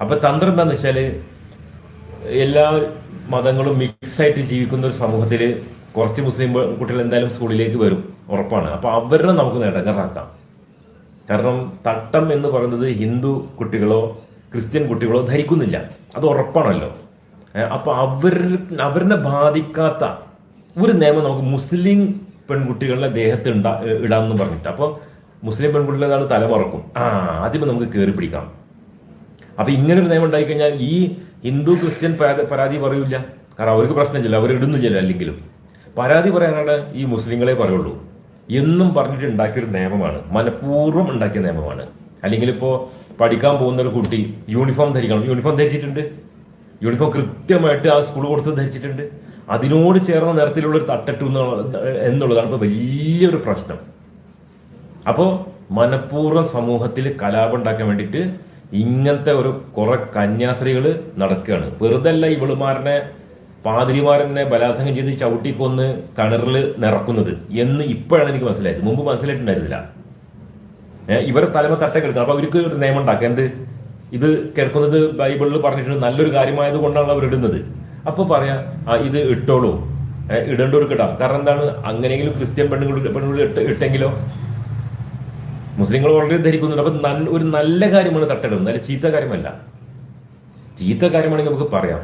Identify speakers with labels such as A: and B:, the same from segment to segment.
A: അപ്പൊ തന്ത്രം എന്താന്ന് വെച്ചാൽ എല്ലാ മതങ്ങളും മിക്സ് ആയിട്ട് ജീവിക്കുന്ന ഒരു സമൂഹത്തിൽ കുറച്ച് മുസ്ലിം കുട്ടികൾ എന്തായാലും സ്കൂളിലേക്ക് വരും ഉറപ്പാണ്. അപ്പൊ അവരെ നമുക്ക് നേട്ടക്കാരാക്കാം. കാരണം തട്ടം എന്ന് പറയുന്നത് ഹിന്ദു കുട്ടികളോ ക്രിസ്ത്യൻ കുട്ടികളോ ധരിക്കുന്നില്ല. അത് ഉറപ്പാണല്ലോ. ഏ, അപ്പൊ അവർ അവരെ ബാധിക്കാത്ത ഒരു നിയമം നമുക്ക് മുസ്ലിം പെൺകുട്ടികളുടെ ദേഹത്ത് ഇടാന്ന് പറഞ്ഞിട്ട്. അപ്പോൾ മുസ്ലിം പെൺകുട്ടികളെ തല മറക്കും ആ ആദ്യമേ നമുക്ക് കയറി പിടിക്കാം. അപ്പൊ ഇങ്ങനെ ഒരു ഉണ്ടായി കഴിഞ്ഞാൽ ഈ ഹിന്ദു ക്രിസ്ത്യൻ പരാതി പരാതി പറയൂല കാരണം അവർക്ക് പ്രശ്നമില്ല അവർ ഇടുന്നില്ല അല്ലെങ്കിലും. പരാതി പറയാനാണ് ഈ മുസ്ലിങ്ങളെ പറയുള്ളൂ. എന്നും പറഞ്ഞിട്ട് ഉണ്ടാക്കിയൊരു നിയമമാണ്. മനഃപൂർവം ഉണ്ടാക്കിയ നിയമമാണ്. അല്ലെങ്കിൽ ഇപ്പോൾ പഠിക്കാൻ പോകുന്ന ഒരു കുട്ടി യൂണിഫോം ധരിക്കണം. യൂണിഫോം ധരിച്ചിട്ടുണ്ട്. യൂണിഫോം കൃത്യമായിട്ട് ആ സ്കൂൾ കൊടുത്ത് ധരിച്ചിട്ടുണ്ട്. അതിനോട് ചേർന്ന നിറത്തിലുള്ള ഒരു തട്ടട്ടു എന്നുള്ളതാണ് ഇപ്പോൾ വലിയൊരു പ്രശ്നം. അപ്പോൾ മനഃപൂർവം സമൂഹത്തിൽ കലാപം ഉണ്ടാക്കാൻ വേണ്ടിയിട്ട് ഇങ്ങനത്തെ ഒരു കുറെ കന്യാസ്ത്രീകൾ നടക്കുകയാണ്. വെറുതെ അല്ല ഇവളുമാരനെ പാതിരിമാരനെ ബലാത്സംഗം ചെയ്ത് ചവിട്ടി കൊന്ന് കിണറിൽ നിറക്കുന്നത് എന്ന് ഇപ്പോഴാണ് എനിക്ക് മനസ്സിലായത്. മുമ്പ് മനസ്സിലായിട്ടുണ്ടായിരുന്നില്ല. ഇവരെ തലമ തട്ടക്കെടുക്കണം അപ്പൊ അവർക്ക് ഒരു നിയമം ഉണ്ടാക്കുക. എന്ത്? ഇത് കേൾക്കുന്നത് ബൈബിളിൽ പറഞ്ഞിട്ടുണ്ട് നല്ലൊരു കാര്യമായത് കൊണ്ടാണ് അവർ ഇടുന്നത്. അപ്പൊ പറയാ ഇത് ഇട്ടോളൂ. ഇടേണ്ടവർക്ക് ഇടാം. കാരണം എന്താണ്? അങ്ങനെയെങ്കിലും ക്രിസ്ത്യൻ പെണ്ണുങ്ങൾ പെണ്ണുങ്ങൾ ഇട്ട് ഇട്ടെങ്കിലോ? മുസ്ലിങ്ങൾ വളരെ ധരിക്കുന്നുണ്ട്. അപ്പൊ നല്ല ഒരു നല്ല കാര്യമാണ് തട്ടിടുന്നത് നല്ല ചീത്ത കാര്യമല്ല. ചീത്ത കാര്യമാണെങ്കിൽ നമുക്ക് പറയാം.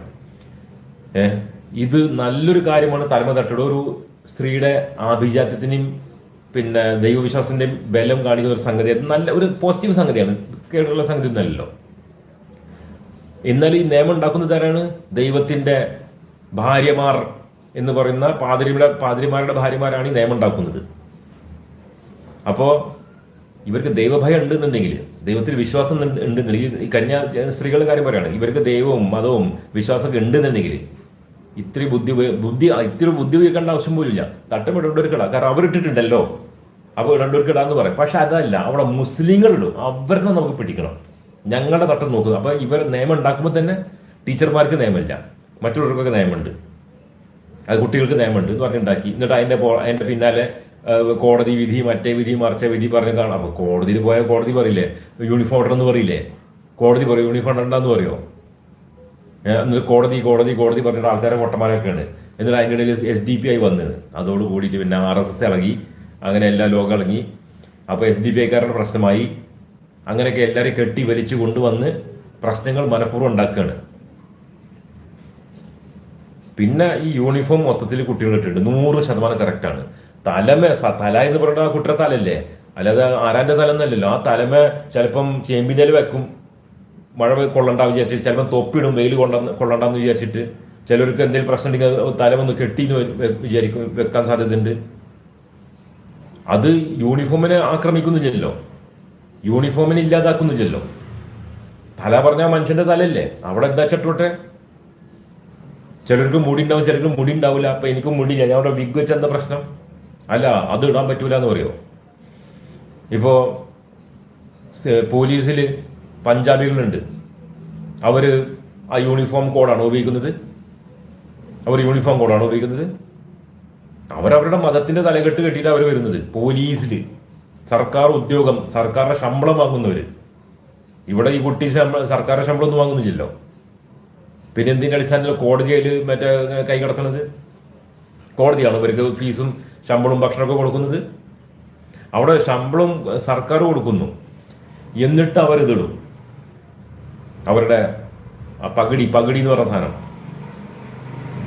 A: ഏഹ് ഇത് നല്ലൊരു കാര്യമാണ് തലമ തട്ടിടുക ഒരു സ്ത്രീയുടെ ആഭിജാത്യത്തിനെയും പിന്നെ ദൈവവിശ്വാസത്തിന്റെയും ബലം കാണിക്കുന്ന ഒരു സംഗതി. നല്ല ഒരു പോസിറ്റീവ് സംഗതിയാണ്. കേട്ടുള്ള സംഗതി ഒന്നല്ലല്ലോ എന്നാൽ ഈ നിയമം ഉണ്ടാക്കുന്നത് ആരാണ്? ദൈവത്തിന്റെ ഭാര്യമാർ എന്ന് പറയുന്ന പാതിരിയുടെ പാതിരിമാരുടെ ഭാര്യമാരാണ് ഈ നിയമം ഉണ്ടാക്കുന്നത്. അപ്പോ ഇവർക്ക് ദൈവഭയം ഉണ്ടെന്നുണ്ടെങ്കിൽ ദൈവത്തിൽ വിശ്വാസം ഉണ്ട്- ഉണ്ടെന്നുണ്ടെങ്കിൽ ഈ കന്യാ സ്ത്രീകളുടെ കാര്യം പറയുകയാണ് ഇവർക്ക് ദൈവവും മതവും വിശ്വാസമൊക്കെ ഉണ്ടെന്നുണ്ടെങ്കിൽ ഇത്തിരി ബുദ്ധി ബുദ്ധി ഇത്ര ബുദ്ധി ഉപയോഗിക്കേണ്ട ആവശ്യം പോലും ഇല്ല. തട്ടമിടേണ്ടവർക്ക് ഇടാം കാരണം അവർ ഇട്ടിട്ടുണ്ടല്ലോ അപ്പോൾ ഇടേണ്ടവർക്ക് എന്ന് പറയും. പക്ഷെ അതല്ല അവിടെ മുസ്ലിങ്ങളുണ്ട്. അവരെ നമുക്ക് പിടിക്കണം. ഞങ്ങളുടെ തട്ടം നോക്കുന്നു അപ്പോൾ ഇവർ നിയമം ഉണ്ടാക്കുമ്പോൾ തന്നെ ടീച്ചർമാർക്ക് നിയമമില്ല. മറ്റുള്ളവർക്കൊക്കെ നിയമമുണ്ട്. അത് കുട്ടികൾക്ക് നിയമമുണ്ട് എന്ന് പറഞ്ഞുണ്ടാക്കി എന്നിട്ട് അതിന്റെ അതിന്റെ പിന്നാലെ കോടതി വിധി മറ്റേ വിധി മറിച്ച വിധി പറഞ്ഞ് കാണാം. അപ്പൊ കോടതിയിൽ പോയാൽ കോടതി പറയില്ലേ? യൂണിഫോം എന്ന് പറയില്ലേ? കോടതി പറയും യൂണിഫോം ഇടണ്ടെന്ന് പറയോ? ഏ, എന്നിട്ട് കോടതി കോടതി കോടതി പറഞ്ഞിട്ട് ആൾക്കാരെ പൊട്ടന്മാരൊക്കെയാണ്. എന്നിട്ട് അതിന്റെ ഇടയിൽ എസ് ഡി പി ആയി വന്നത് അതോട് കൂടിയിട്ട് പിന്നെ ആർ എസ് എസ് ഇളകി. അങ്ങനെ എല്ലാ ലോകം ഇളകി. അപ്പൊ എസ് ഡി പി ഐക്കാരുടെ പ്രശ്നമായി. അങ്ങനെയൊക്കെ എല്ലാവരെയും കെട്ടി വലിച്ചു കൊണ്ടുവന്ന് പ്രശ്നങ്ങൾ മനഃപൂർവം ഉണ്ടാക്കുകയാണ് പിന്നെ ഈ യൂണിഫോം മൊത്തത്തിൽ കുട്ടികൾ ഇട്ടിട്ടുണ്ട്. നൂറ് ശതമാനം ആണ്. തലമ തല എന്ന് പറയുന്നത് ആ കുട്ടിയുടെ തലല്ലേ അല്ലാതെ ആരാന്റെ തല എന്നല്ലല്ലോ ആ തലമേ ചിലപ്പം ചേമ്പിന്റെ വെക്കും. മഴ കൊള്ളണ്ടാന്ന് വിചാരിച്ചിട്ട് ചിലപ്പം തൊപ്പിടും വെയിൽ കൊണ്ട കൊള്ളണ്ടാന്ന് വിചാരിച്ചിട്ട്. ചിലർക്ക് എന്തെങ്കിലും പ്രശ്നം ഉണ്ടെങ്കിൽ തലമൊന്ന് കെട്ടിന്ന് വിചാരിക്കും വെക്കാൻ സാധ്യതയുണ്ട്. അത് യൂണിഫോമിനെ ആക്രമിക്കുന്നില്ലല്ലോ. യൂണിഫോമിനെ ഇല്ലാതാക്കുന്നില്ലല്ലോ. തല പറഞ്ഞാൽ മനുഷ്യന്റെ തലല്ലേ അവിടെ എന്താ ചട്ടോട്ടെ? ചിലർക്ക് മുടി ഉണ്ടാവും ചിലർക്ക് മുടി ഉണ്ടാവില്ല അപ്പൊ എനിക്ക് മുടിയില്ല. ഞാൻ അവിടെ വിഗ് വെച്ച എന്താ പ്രശ്നം? അല്ല അത് ഇടാൻ പറ്റൂല എന്ന് പറയോ? ഇപ്പോ പോലീസിൽ പഞ്ചാബികളുണ്ട്. അവർ ആ യൂണിഫോം കോഡാണ് ഉപയോഗിക്കുന്നത്? അവർ യൂണിഫോം കോഡാണ് ഉപയോഗിക്കുന്നത്? അവരവരുടെ മതത്തിന്റെ തലകെട്ട് കെട്ടിയിട്ട് അവർ വരുന്നത് പോലീസിൽ സർക്കാർ ഉദ്യോഗം സർക്കാരിന്റെ ശമ്പളം വാങ്ങുന്നവര്. ഇവിടെ ഈ കുട്ടി ശമ്പളം സർക്കാരിന്റെ ശമ്പളം ഒന്നും വാങ്ങുന്നില്ലല്ലോ. പിന്നെ എന്തിന്റെ അടിസ്ഥാനത്തിൽ കോടതിയിൽ മറ്റേ കൈ കടത്തണത് കോടതിയാണ് ഇവർക്ക് ഫീസും ശമ്പളവും ഭക്ഷണമൊക്കെ കൊടുക്കുന്നത്? അവിടെ ശമ്പളം സർക്കാർ കൊടുക്കുന്നു. എന്നിട്ട് അവരിതിടും അവരുടെ പകുടി പകിടി എന്ന് പറഞ്ഞ സാധനം.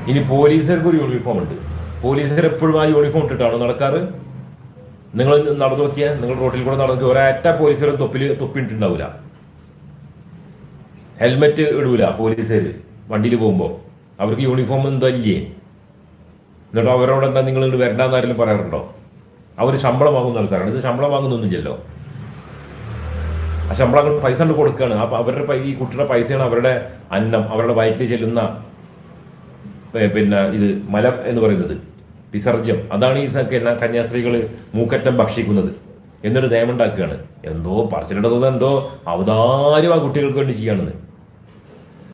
A: ഇനി പോലീസുകാർക്ക് ഒരു യൂണിഫോം ഉണ്ട്. പോലീസുകാർ എപ്പോഴും ആ യൂണിഫോം ഇട്ടിട്ടാണ് നടക്കാറ്? നിങ്ങൾ നടന്നു നോക്കിയാൽ നിങ്ങൾ റോട്ടിൽ കൂടെ നടന്നു ഒരൊറ്റ പോലീസുകാരും തൊപ്പിൽ തൊപ്പിട്ടുണ്ടാവില്ല ഹെൽമെറ്റ് ഇടൂല പോലീസുകാർ വണ്ടിയിൽ പോകുമ്പോൾ അവർക്ക് യൂണിഫോം എന്തോ ഇല്ലേ എന്നിട്ട് അവരോട് എന്താ നിങ്ങൾ ഇങ്ങോട്ട് വരണ്ടെന്ന് ആരെങ്കിലും പറയാറുണ്ടോ? അവർ ശമ്പളം വാങ്ങുന്ന ആൾക്കാരാണ്. ഇത് ശമ്പളം വാങ്ങുന്നൊന്നുമില്ലല്ലോ. ആ ശമ്പളം അങ്ങോട്ട് പൈസ കൊണ്ട് കൊടുക്കുകയാണ് അപ്പൊ അവരുടെ ഈ കുട്ടിയുടെ പൈസയാണ് അവരുടെ അന്നം അവരുടെ വയറ്റിൽ ചെല്ലുന്ന പിന്നെ ഇത് മലം എന്ന് പറയുന്നത് വിസർജ്യം. അതാണ് ഈ കന്യാസ്ത്രീകൾ മൂക്കറ്റം ഭക്ഷിക്കുന്നത്. എന്നിട്ട് നിയമം ഉണ്ടാക്കുകയാണ്. എന്തോ പറച്ചിലിട എന്തോ അവതാരം ആ കുട്ടികൾക്ക് വേണ്ടി ചെയ്യാണെന്ന്